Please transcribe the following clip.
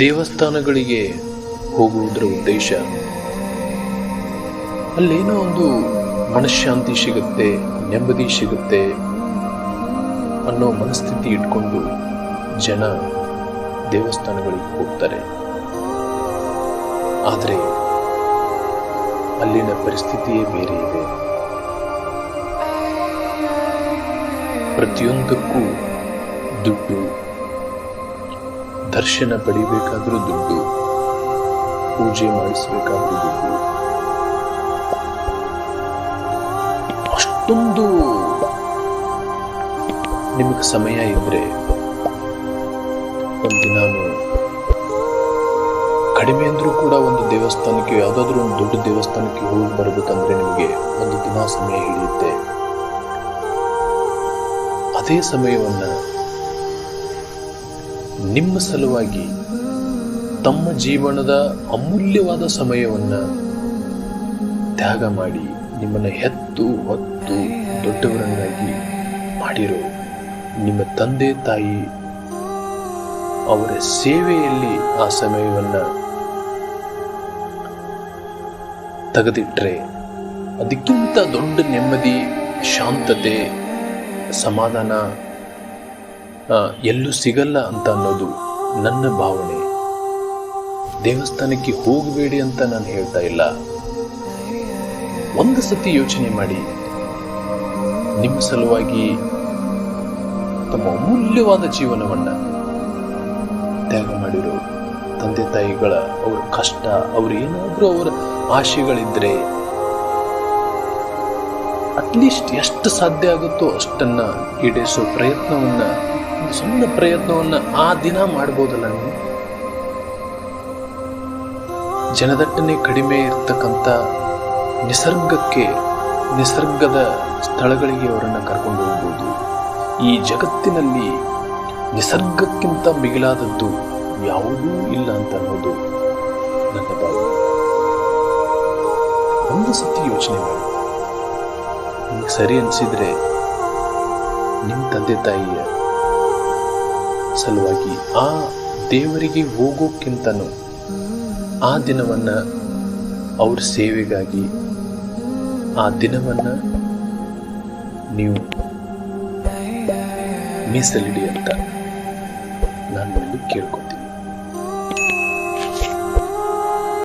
ದೇವಸ್ಥಾನಗಳಿಗೆ ಹೋಗುವುದರ ಉದ್ದೇಶ? ಅಲ್ಲೇನೋ ಒಂದು ಮನಃಶಾಂತಿ ಸಿಗುತ್ತೆ, ನೆಮ್ಮದಿ ಸಿಗುತ್ತೆ ಅನ್ನೋ ಮನಸ್ಥಿತಿ ಇಟ್ಕೊಂಡು ಜನ ದೇವಸ್ಥಾನಗಳಿಗೆ ಹೋಗ್ತಾರೆ. ಆದರೆ ಅಲ್ಲಿನ ಪರಿಸ್ಥಿತಿಯೇ ಬೇರೆ ಇದೆ. ಪ್ರತಿಯೊಂದಕ್ಕೂ ದುಡ್ಡು ದರ್ಶನ ಪಡಿಬೇಕಾದ್ರೂ ದುಡ್ಡು, ಪೂಜೆ ಮಾಡಿಸಬೇಕಾದ್ರೂ ದುಡ್ಡು. ಅಷ್ಟೊಂದು ನಿಮಗೆ ಸಮಯ ಇದ್ರೆ ಒಂದು ನಾನು ಕಡಿಮೆ ಅಂದ್ರೂ ಕೂಡ ಒಂದು ದೇವಸ್ಥಾನಕ್ಕೆ, ಯಾವುದಾದ್ರೂ ಒಂದು ದೊಡ್ಡ ದೇವಸ್ಥಾನಕ್ಕೆ ಹೋಗಿ ಬರಬೇಕಂದ್ರೆ ನಿಮಗೆ ಒಂದು ದಿನ ಸಮಯ ಹಿಡಿಯುತ್ತೆ. ಅದೇ ಸಮಯವನ್ನ ನಿಮ್ಮ ಸಲುವಾಗಿ ತಮ್ಮ ಜೀವನದ ಅಮೂಲ್ಯವಾದ ಸಮಯವನ್ನು ತ್ಯಾಗ ಮಾಡಿ ನಿಮ್ಮನ್ನು ಹೆತ್ತು ಹೊತ್ತು ದೊಡ್ಡವರನ್ನಾಗಿ ಮಾಡಿರೋ ನಿಮ್ಮ ತಂದೆ ತಾಯಿ ಅವರ ಸೇವೆಯಲ್ಲಿ ಆ ಸಮಯವನ್ನು ತೆಗೆದಿಟ್ಟರೆ ಅದಕ್ಕಿಂತ ದೊಡ್ಡ ನೆಮ್ಮದಿ, ಶಾಂತತೆ, ಸಮಾಧಾನ ಎಲ್ಲೂ ಸಿಗಲ್ಲ ಅಂತ ಅನ್ನೋದು ನನ್ನ ಭಾವನೆ. ದೇವಸ್ಥಾನಕ್ಕೆ ಹೋಗಬೇಡಿ ಅಂತ ನಾನು ಹೇಳ್ತಾ ಇಲ್ಲ. ಒಂದು ಸತಿ ಯೋಚನೆ ಮಾಡಿ. ನಿಮ್ಮ ಸಲುವಾಗಿ ತಮ್ಮ ಅಮೂಲ್ಯವಾದ ಜೀವನವನ್ನ ತ್ಯಾಗ ಮಾಡಿರೋ ತಂದೆ ತಾಯಿಗಳ ಅವರ ಕಷ್ಟ, ಅವ್ರ ಏನಾದರೂ ಅವರ ಆಶೆಗಳಿದ್ರೆ ಅಟ್ಲೀಸ್ಟ್ ಎಷ್ಟು ಸಾಧ್ಯ ಆಗುತ್ತೋ ಅಷ್ಟನ್ನು ಈಡೇರಿಸೋ ಪ್ರಯತ್ನವನ್ನ ಸಣ್ಣ ಪ್ರಯತ್ನವನ್ನು ಆ ದಿನ ಮಾಡ್ಬೋದಲ್ಲ ನೀವು ಜನದಟ್ಟಣೆ ಕಡಿಮೆ ಇರ್ತಕ್ಕಂಥ ನಿಸರ್ಗಕ್ಕೆ, ನಿಸರ್ಗದ ಸ್ಥಳಗಳಿಗೆ ಅವರನ್ನು ಕರ್ಕೊಂಡು ಹೋಗ್ಬೋದು. ಈ ಜಗತ್ತಿನಲ್ಲಿ ನಿಸರ್ಗಕ್ಕಿಂತ ಮಿಗಿಲಾದದ್ದು ಯಾವುದೂ ಇಲ್ಲ ಅಂತ ಅನ್ನೋದು ನನ್ನ ಭಾವನೆ. ಒಂದು ಸತಿ ಯೋಚನೆ ಮಾಡಿ. ನಿಮಗೆ ಸರಿ ಅನಿಸಿದರೆ ನಿಮ್ಮ ತಂದೆ ತಾಯಿಯ ಸಲುವಾಗಿ ಆ ದೇವರಿಗೆ ಹೋಗೋಕ್ಕಿಂತನೂ ಆ ದಿನವನ್ನ ಅವ್ರ ಸೇವೆಗಾಗಿ ಆ ದಿನವನ್ನ ನೀವು ಮೀಸಲಿಡಿ ಅಂತ ನಾನು ಕೇಳ್ಕೊತೀನಿ